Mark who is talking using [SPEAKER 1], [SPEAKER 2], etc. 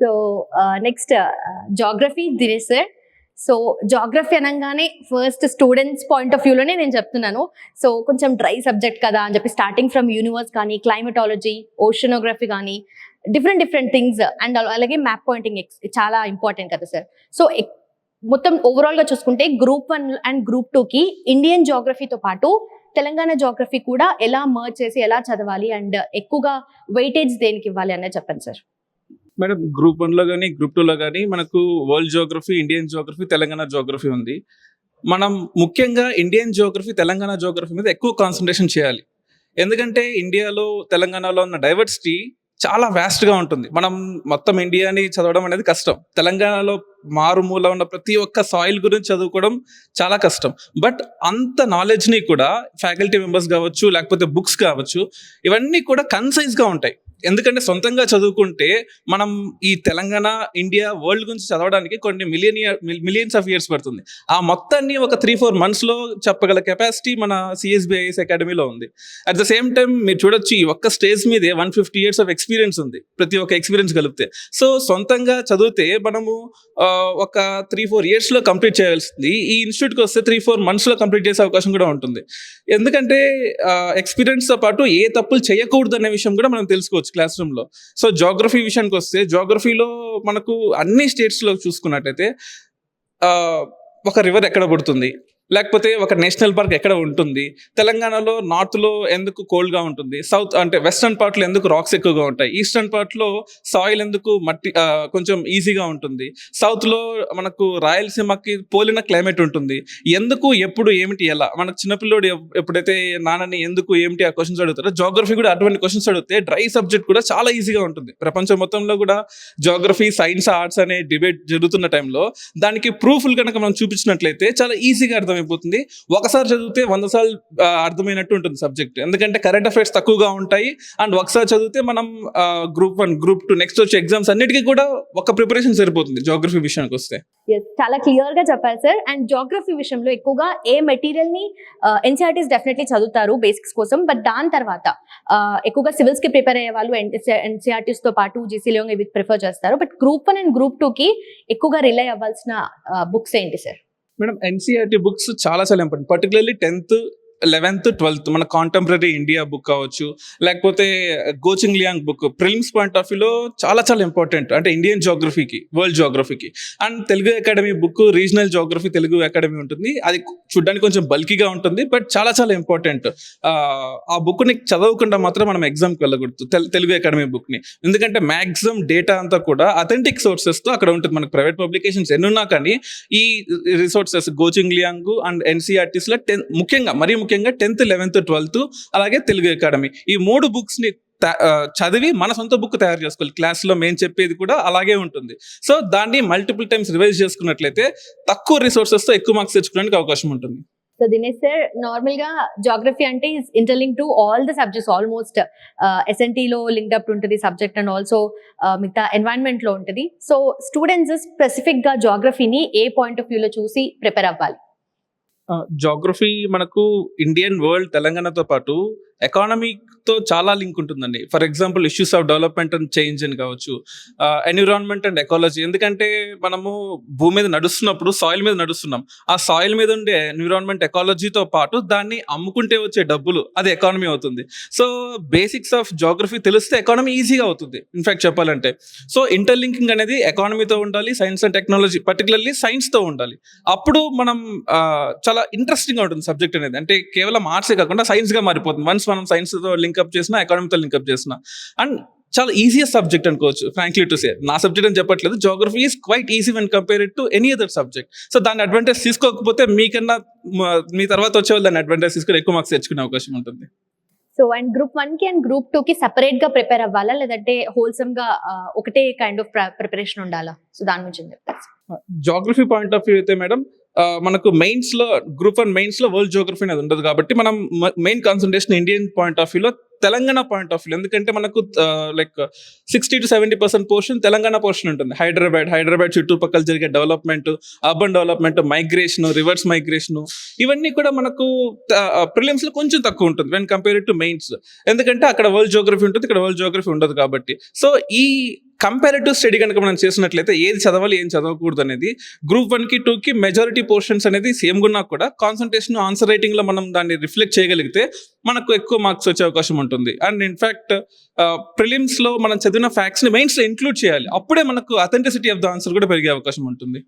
[SPEAKER 1] So next geography Dinesh sir so geography అనగానే first students point of వ్యూలోనే నేను చెప్తున్నాను. సో కొంచెం డ్రై సబ్జెక్ట్ కదా అని చెప్పి స్టార్టింగ్ ఫ్రమ్ యూనివర్స్ కానీ క్లైమటాలజీ ఓషనోగ్రఫీ కానీ డిఫరెంట్ డిఫరెంట్ థింగ్స్ అండ్ అలాగే మ్యాప్ పాయింటింగ్ చాలా ఇంపార్టెంట్ కదా సార్ సో e-, మొత్తం ఓవరాల్గా చూసుకుంటే గ్రూప్ వన్ అండ్ గ్రూప్ టూకి ఇండియన్ జాగ్రఫీతో పాటు తెలంగాణ జాగ్రఫీ కూడా ఎలా మర్చ్ చేసి ఎలా చదవాలి అండ్ ఎక్కువగా వెయిటేజ్ దేనికి ఇవ్వాలి అనేది చెప్పండి సార్
[SPEAKER 2] మేడం గ్రూప్ వన్లో కానీ గ్రూప్ టూలో కానీ మనకు world geography Indian geography Telangana geography ఉంది. మనం ముఖ్యంగా ఇండియన్ జోగ్రఫీ తెలంగాణ జోగ్రఫీ మీద ఎక్కువ కాన్సన్ట్రేషన్ చేయాలి. ఎందుకంటే ఇండియాలో తెలంగాణలో ఉన్న డైవర్సిటీ చాలా వ్యాస్ట్గా ఉంటుంది. మనం మొత్తం ఇండియాని చదవడం అనేది కష్టం. తెలంగాణలో మారుమూల ఉన్న ప్రతి ఒక్క సాయిల్ గురించి చదువుకోవడం చాలా కష్టం. బట్ అంత నాలెడ్జ్ని కూడా ఫ్యాకల్టీ మెంబర్స్ కావచ్చు లేకపోతే బుక్స్ కావచ్చు ఇవన్నీ కూడా కన్సైజ్గా ఉంటాయి. ఎందుకంటే సొంతంగా చదువుకుంటే మనం ఈ తెలంగాణ ఇండియా వరల్డ్ గురించి చదవడానికి కొన్ని million year millions of years పడుతుంది. ఆ మొత్తాన్ని ఒక త్రీ ఫోర్ మంత్స్లో చెప్పగల కెపాసిటీ మన సిఎస్బిఐఎస్ అకాడమీలో ఉంది. అట్ ద సేమ్ టైం మీరు చూడొచ్చు ఈ ఒక్క స్టేజ్ మీదే one fifty years of experience ఉంది ప్రతి ఒక్క ఎక్స్పీరియన్స్ కలిపితే. సో సొంతంగా చదివితే మనము ఒక త్రీ ఫోర్ ఇయర్స్లో కంప్లీట్ చేయాల్సింది. ఈ ఇన్స్టిట్యూట్కి వస్తే త్రీ ఫోర్ మంత్స్లో కంప్లీట్ చేసే అవకాశం కూడా ఉంటుంది. ఎందుకంటే ఎక్స్పీరియన్స్తో పాటు ఏ తప్పులు చేయకూడదు అనే విషయం కూడా మనం తెలుసుకోవచ్చు. క్లాస్ రూమ్లో సో జోగ్రఫీ విషయానికి వస్తే జోగ్రఫీలో మనకు అన్ని స్టేట్స్లో చూసుకున్నట్టయితే ఆ, ఒక రివర్ ఎక్కడ పడుతుంది? లేకపోతే ఒక నేషనల్ పార్క్ ఎక్కడ ఉంటుంది? తెలంగాణలో నార్త్లో ఎందుకు కోల్డ్గా ఉంటుంది? సౌత్ అంటే వెస్టర్న్ పార్ట్లో ఎందుకు రాక్స్ ఎక్కువగా ఉంటాయి? ఈస్టర్న్ పార్ట్లో సాయిల్ ఎందుకు మట్టి కొంచెం ఈజీగా ఉంటుంది? సౌత్లో మనకు రాయలసీమకి పోలిన క్లైమేట్ ఉంటుంది. ఎందుకు ఎప్పుడు ఏమిటి ఎలా? మనకు చిన్నపిల్లోడు ఎప్పుడైతే నాన్నని ఎందుకు ఏమిటి ఆ క్వశ్చన్స్ అడుగుతారో జాగ్రఫీ కూడా అటువంటి క్వశ్చన్స్ అడిగితే డ్రై సబ్జెక్ట్ కూడా చాలా ఈజీగా ఉంటుంది. ప్రపంచం మొత్తంలో కూడా జాగ్రఫీ సైన్స్ ఆర్ట్స్ అనే డిబేట్ జరుగుతున్న టైంలో దానికి ప్రూఫ్లు కనుక మనం చూపించినట్లయితే చాలా ఈజీగా అర్థమైపోతుంది. ఒకసారి చదివితే వంద సార్లు అర్థమైనట్టు ఉంటుంది సబ్జెక్ట్. ఎందుకంటే కరెంట్ అఫైర్స్ తక్కువగా ఉంటాయి. అండ్ ఒకసారి చదివితే మనం group one group two next వచ్చే ఎగ్జామ్స్ అన్నిటికీ కూడా ఒక ప్రిపరేషన్ సరిపోతుంది జోగ్రఫీ విషయానికి వస్తే.
[SPEAKER 1] చాలా క్లియర్గా చెప్పారు సార్ అండ్ జోగ్రఫీ విషయంలో ఎక్కువగా ఏ మెటీరియల్ని ఎన్సీఆర్టీస్ డెఫినెట్లీ చదువుతారు బేసిక్స్ కోసం. బట్ దాని తర్వాత ఎక్కువగా సివిల్స్కి ప్రిపేర్ అయ్యే వాళ్ళు ఎన్సీఆర్టీస్తో పాటు జీసీలో ఇవి ప్రిఫర్ చేస్తారు. But group one and group two కి ఎక్కువగా రిలై అవ్వాల్సిన బుక్స్ ఏంటి సార్
[SPEAKER 2] మేడం ఎన్సీఆర్టీ బుక్స్ చాలా చాలా important particularly tenth eleventh twelfth మన కాంటెంపరీ ఇండియా బుక్ కావచ్చు లేకపోతే Goh Cheng Leong book prelims point of వ్యూలో చాలా చాలా ఇంపార్టెంట్ అంటే ఇండియన్ జోగ్రఫీకి world జోగ్రఫీకి and Telugu Academy book regional geography Telugu Academy ఉంటుంది. అది చూడడానికి కొంచెం బల్కీగా ఉంటుంది బట్ చాలా చాలా ఇంపార్టెంట్ ఆ బుక్ని చదవకుండా మాత్రం మనం ఎగ్జామ్కి వెళ్ళకూడదు తెలుగు అకాడమీ బుక్ని ఎందుకంటే మ్యాక్సిమం డేటా అంతా కూడా అథెంటిక్ సోర్సెస్తో అక్కడ ఉంటుంది. మనకు ప్రైవేట్ పబ్లికేషన్స్ ఎన్నున్నా కానీ ఈ resources Goh Cheng Leong and ఎన్సీఆర్టీస్లో ten ముఖ్యంగా మరీ ముఖ్యంగా టెన్త్ లెవెన్త్ ట్వెల్త్ అలాగే తెలుగు అకాడమీ. ఈ మూడు బుక్స్ని చదివి మన సొంత బుక్ తయారు చేసుకోవాలి. క్లాస్లో మేము చెప్పేది కూడా అలాగే ఉంటుంది. సో దాన్ని మల్టిపుల్ టైమ్స్ రివైజ్ చేసుకున్నట్లయితే తక్కువ రిసోర్సెస్తో ఎక్కువ మార్క్స్ తెచ్చుకోవడానికి అవకాశం ఉంటుంది.
[SPEAKER 1] సో దినేష్ సార్ నార్మల్గా జాగ్రఫీ అంటే interlink to all the subjects almost ఎస్ఎన్టీలో linked up ఉంటుంది సబ్జెక్ట్ అండ్ ఆల్సో మిగతా ఎన్వైరన్మెంట్లో ఉంటుంది. సో స్టూడెంట్స్ స్పెసిఫిక్గా జాగ్రఫీని ఏ పాయింట్ ఆఫ్ వ్యూ లో చూసి ప్రిపేర్ అవ్వాలి.
[SPEAKER 2] జాగ్రఫీ మనకు ఇండియన్ వరల్డ్ తెలంగాణతో పాటు ఎకానమీతో చాలా లింక్ ఉంటుందండి. For example issues of development and change అని కావచ్చు ఎన్విరాన్మెంట్ అండ్ ఎకాలజీ ఎందుకంటే మనము భూమి మీద నడుస్తున్నప్పుడు సాయిల్ మీద నడుస్తున్నాం. ఆ సాయిల్ మీద ఉండే ఎన్విరాన్మెంట్ ఎకాలజీతో పాటు దాన్ని అమ్ముకుంటే వచ్చే డబ్బులు అది ఎకానమీ అవుతుంది. సో బేసిక్స్ ఆఫ్ జోగ్రఫీ తెలిస్తే ఎకానమీ ఈజీగా అవుతుంది. ఇన్ఫాక్ట్ చెప్పాలంటే. సో ఇంటర్లింకింగ్ అనేది ఎకానమీతో ఉండాలి సైన్స్ అండ్ టెక్నాలజీ పర్టికులర్లీ సైన్స్తో ఉండాలి. అప్పుడు మనం చాలా ఇంట్రెస్టింగ్ ఉంటుంది సబ్జెక్ట్ అనేది. అంటే కేవలం ఆర్ట్సే కాకుండా సైన్స్గా మారిపోతుంది. వన్స్ మనం సైన్స్తో లింకప్ చేసినా ఎకానమీతో లింకప్ చేసినా. అండ్ చాలా ఈజియస్ట్ సబ్జెక్ట్ అనుకోవచ్చు ఫ్రాంక్లీ టు సే నా సబ్జెక్ట్ అని చెప్పట్లేదు geography is quite easy when compare to any other subject so దాని అడ్వాంటేజ్ తీసుకోకపోతే మీకన్నా మ- తర్వాత వచ్చే వాళ్ళు దాని అడ్వాంటేజ్ తీసుకుని ఎక్కువ మార్క్స్ తెచ్చుకునే అవకాశం ఉంటుంది.
[SPEAKER 1] సో అండ్ గ్రూప్ వన్కి అండ్ గ్రూప్ టూ కి సెపరేట్గా ప్రిపేర్ అవ్వాలా? లేదంటే హోల్సమ్గా ఒకటే కైండ్ ఆఫ్ ప్రిపరేషన్ ఉండాలా? సో దాని గురించి
[SPEAKER 2] జాగ్రఫీ పాయింట్ ఆఫ్ వ్యూ అయితే మేడం మనకు మెయిన్స్లో గ్రూప్ వన్ మెయిన్స్లో వరల్డ్ జోగ్రఫీ అనేది ఉండదు కాబట్టి మనం main concentration Indian point of వ్యూలో తెలంగాణ పాయింట్ ఆఫ్ వ్యూ ఎందుకంటే మనకు like sixty to seventy percent portion Telangana portion ఉంటుంది. హైదరాబాద్ హైదరాబాద్ చుట్టుపక్కల జరిగే development urban development migration reverse migration ఇవన్నీ కూడా మనకు ప్రిలిమ్స్లో కొంచెం తక్కువ ఉంటుంది వెన్ కంపేర్ టు మెయిన్స్ ఎందుకంటే అక్కడ వరల్డ్ జోగ్రఫీ ఉంటుంది ఇక్కడ వరల్డ్ జోగ్రఫీ ఉండదు కాబట్టి. సో ఈ కంపారిటివ్ స్టడీ కనుక మనం చేసినట్లయితే ఏది చదవాలి ఏం చదవకూడదు అనేది గ్రూప్ వన్కి టూకి మెజారిటీ పోర్షన్స్ అనేది సేమ్ ఉన్నా కూడా కాన్సన్ట్రేషన్ ఆన్సర్ రైటింగ్లో మనం దాన్ని రిఫ్లెక్ట్ చేయగలిగితే మనకు ఎక్కువ మార్క్స్ వచ్చే అవకాశం ఉంటుంది. అండ్ ఇన్ఫ్యాక్ట్ ప్రిలిమ్స్లో మనం చదివిన ఫ్యాక్ట్స్ని మెయిన్స్లో ఇంక్లూడ్ చేయాలి. అప్పుడే మనకు అథెంటిసిటీ ఆఫ్ ద ఆన్సర్ కూడా పెరిగే అవకాశం ఉంటుంది.